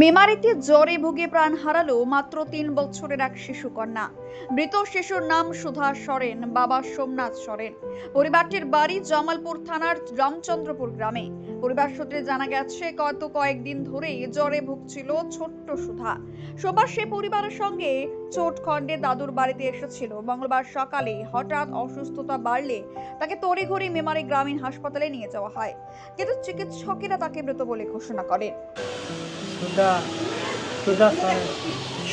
মেমারিতে জ্বরে ভুগে প্রাণ হারালো মাত্র তিন বছরের এক শিশু কন্যা মৃত শিশুর নাম সুধা সরেন, বাবা সোমনাথ সরেন। পরিবারটির বাড়ি জামালপুর থানার রামচন্দ্রপুর গ্রামে। পরিবার সূত্রে জানা গেছে, গত কয়েকদিন ধরেই জ্বরে ভুগছিল ছোট্ট সুধা। সোমবার সে পরিবারের সঙ্গে চোটখণ্ডে দাদুর বাড়িতে এসেছিল। মঙ্গলবার সকালে হঠাৎ অসুস্থতা বাড়লে তাকে তড়িঘড়ি মেমারি গ্রামীণ হাসপাতালে নিয়ে যাওয়া হয়। কিন্তু চিকিৎসকেরা তাকে মৃত বলে ঘোষণা করেন। সুধা সুধা সরেন।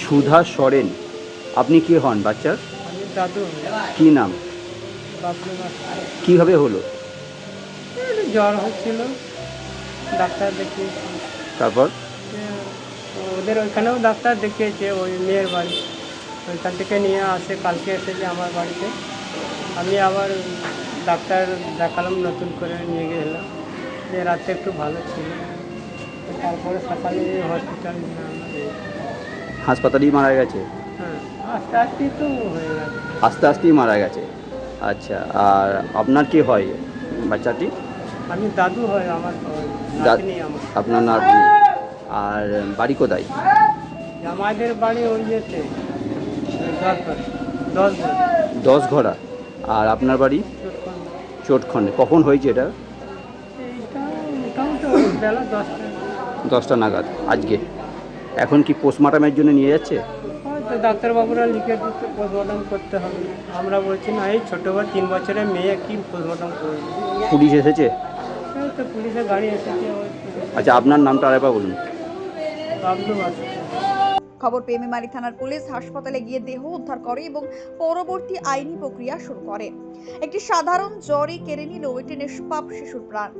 সুধা সরেন। আপনি কি হন বাচ্চার আমি দাদু। কি নাম? বাবলু মাস্টার কীভাবে হলো? জ্বর হচ্ছিল ডাক্তার দেখিয়েছি। তারপর? ওদের ওইখানেও ডাক্তার দেখিয়েছে ওই মেয়ের বাড়ি। ওইখান থেকে নিয়ে আসে কালকে এসেছে আমার বাড়িতে। আমি আবার ডাক্তার দেখালাম নতুন করে নিয়ে গেলাম। যে রাতে একটু ভালো ছিল। তারপরে সকালে হসপিটাল হাসপাতালেই মারা গেছে? হ্যাঁ আস্তে আস্তেই তো হয়ে গেছে। আস্তে আস্তেই মারা গেছে? আচ্ছা আর আপনার কি হয় বাচ্চাটি? আমি দাদু হয় আমার আপনার নাতনি। আর বাড়ি কোথায়? আমাদের বাড়ি ওই যেতে দশ ঘোড়া আর আপনার বাড়ি? চোটখণ্ড। কখন হয়েছে এটা? বেলা দশটা দশটা নাগাদ আজকে। এখন কি পোস্টমর্টমের জন্য নিয়ে যাচ্ছে? হয়তো ডাক্তারবাবুরা লিখে দিচ্ছে পোস্টমর্টম করতে হবে। আমরা বলছি না এই ছোটো বা তিন বছরের মেয়ে কি পোস্টমর্টম করবে? পুলিশ এসেছে? তো পুলিশের গাড়ি এসেছে। আচ্ছা আপনার নামটা আরেকবার বলুন। খবর পেয়ে মেমারি থানার পুলিশ হাসপাতালে গিয়ে দেহ উদ্ধার করে এবং পরবর্তী আইনি প্রক্রিয়া শুরু করে। একটি সাধারণ জ্বরে কেড়ে নিল একটি নিষ্পাপ শিশুর প্রাণ।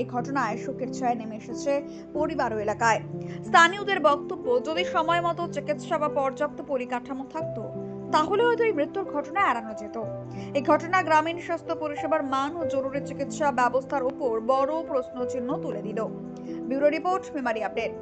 এই ঘটনায় শোকের ছায়া নেমে এসেছে পরিবার ও এলাকায়। স্থানীয়দের বক্তব্য, যদি সময় মতো চিকিৎসা বা পর্যাপ্ত পরিকাঠামো থাকতো, তাহলে হয়তো এই মৃত্যুর ঘটনা এড়ানো যেত। এই ঘটনা গ্রামীণ স্বাস্থ্য পরিষেবার মান ও জরুরি চিকিৎসা ব্যবস্থার উপর বড় প্রশ্নচিহ্ন তুলে দিল। Bureau report, memory update.